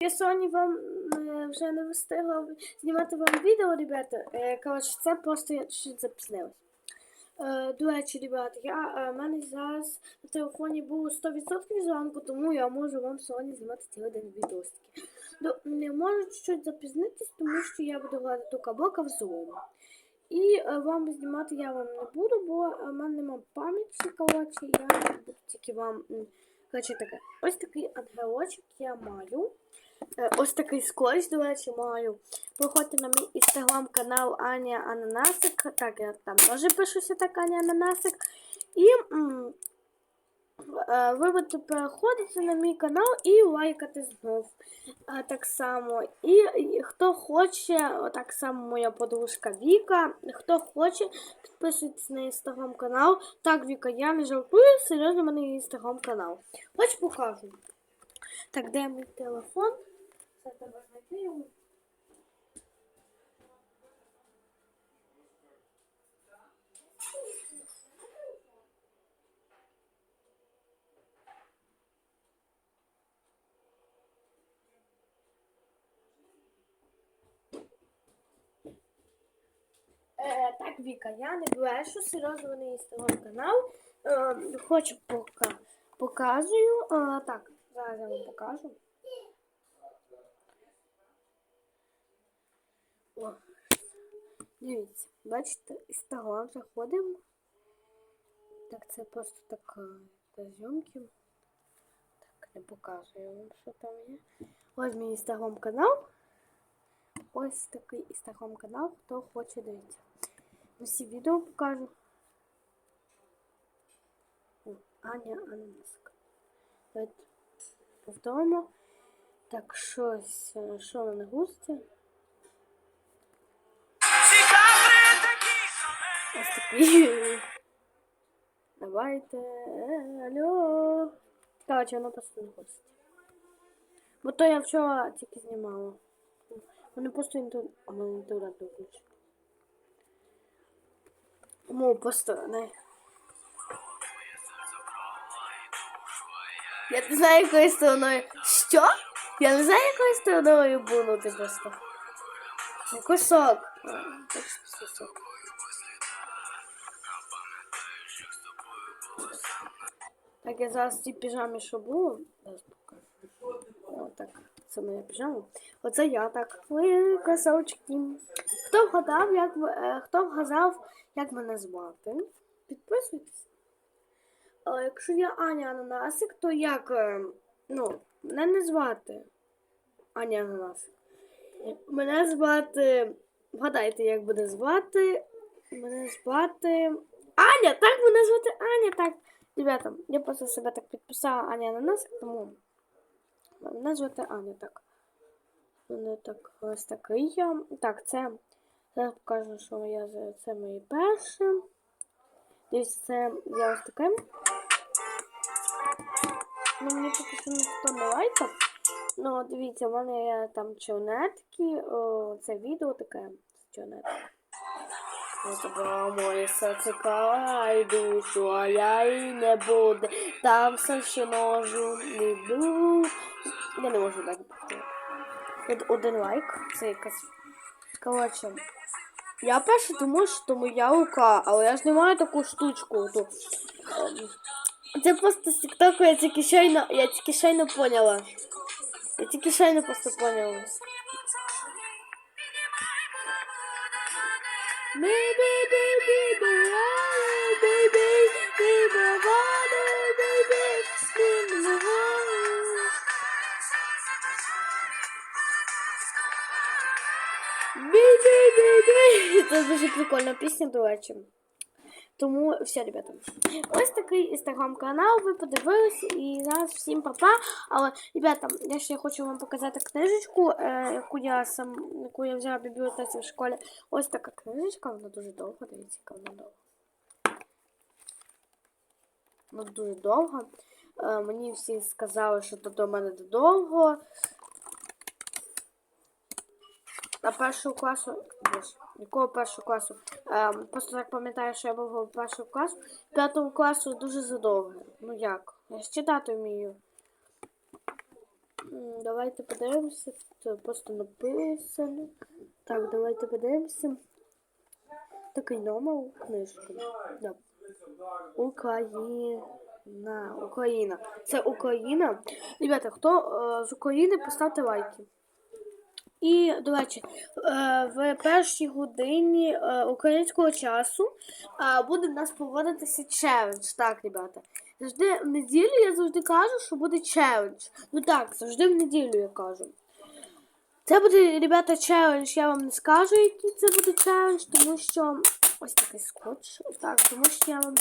Я сьогодні вам е, вже не встигла знімати вам відео, ребята. Е, Коротше, це просто я чуть запізнилась. Е, До речі, ребята, я, в мене зараз на телефоні було 100% зранку, тому я можу вам сьогодні знімати цілий день відосики. До, не можу чуть-чуть запізнитись, тому що я буду грати тільки блока в зону. І вам знімати я вам не буду, бо в мене немає пам'яті, коротше, я буду тільки вам. Коротше, таке. Ось такий ангелочок я маю. Е, Ось такий скотч, до речі, маю. Приходьте на мій інстаграм-канал Аня Ананасик. Так, я там теж пишуся так Аня Ананасик. І е, ви будете переходити на мій канал і лайкати знов. Так само. І, хто хоче, так само моя подружка Віка. Хто хоче, підписуйтесь на інстаграм-канал. Так, Віка, я не жартую, серйозно, в мене інстаграм-канал. Хоч покажу. Так, де мій телефон? Це треба знайти його. Е, так, Віка, я не брешу, серйозно вони інстаграм канал. Е, хочу пока показую. Е, так, зараз я вам покажу. О, дивіться, бачите, інстаграм заходимо. Так, це просто так е, зйомки. Так, не показую вам, що там є. Ось мій інстаграм канал. Ось такий інстаграм канал, хто хоче дивитися. Усі відео покажу. О, Аня Ананасик. Давайте повторимо. Так, щось, е, що на густі. Ось такий. Давайте. Алло. Короче, воно просто не густі. Бо то я вчора тільки знімала. Вони просто інтернет. А мене інтернет не включить. Тому просто не. Я не знаю, якою стороною. Що? Я не знаю, якою стороною бунути просто. Ну, Кусок. Кусок. Так, я зараз в цій піжамі, що було. Зараз покажу. О, це моя піжама. Оце я так. Ви красавчики. Хто вгадав, як е, хто вгадав, як мене звати? Підписуйтесь. А якщо я Аня Ананасик, то як. е, Ну, мене не звати Аня Ананасик. Мене звати. Вгадайте, як буде звати. Мене звати. Аня! Так мене звати Аня, так. Ребята, я просто себе так підписала Аня Ананасик, тому. Мене звати Аня, так. Мене так ось такий я. Так, це. Зараз покажу, що я за це мої перші. Дивіться, це я ось таке. Ну, мені поки що ніхто не лайкав. Ну, дивіться, в мене є там чорнетки. О, це відео таке з. Я забрала моє серце край душу, а я і не буду. Там все ще можу, не буду. Я не можу далі повторити. Один лайк, це якась. Коротше. Я перше думаю, що моя рука, але я ж не маю таку штучку. То, це просто з тіктоку я тільки щойно, я тільки щойно поняла. Я тільки щойно просто поняла. Baby, baby, baby, baby, baby, water, baby, baby, Бі-бі-бі-бі. Це дуже прикольна пісня, до речі. Тому все, ребята. Ось такий інстаграм-канал, ви подивилися, і зараз всім папа. Але, ребята, я ще хочу вам показати книжечку, е, яку я сам, яку я взяла в бібліотеці в школі. Ось така книжечка, вона дуже довга, дивіться, вона довга. Вона дуже довга. Е, мені всі сказали, що то до мене довго. На першого класу. Якого першого класу? Ем, просто так пам'ятаю, що я був у першого класу. П'ятого класу дуже задовго. Ну як? Я ж читати вмію. Давайте подивимося. Тут просто написано. Так, давайте подивимося. Такий номер книжки. Да. Україна. Україна. Це Україна. Ребята, хто е, з України, поставте лайки. І, до речі, е, в першій годині е, українського часу е, буде в нас проводитися челендж. Так, ребята. Завжди в неділю я завжди кажу, що буде челендж. Ну так, завжди в неділю я кажу. Це буде, ребята, челендж. Я вам не скажу, який це буде челендж, тому що ось такий скотч. Так, тому що я вам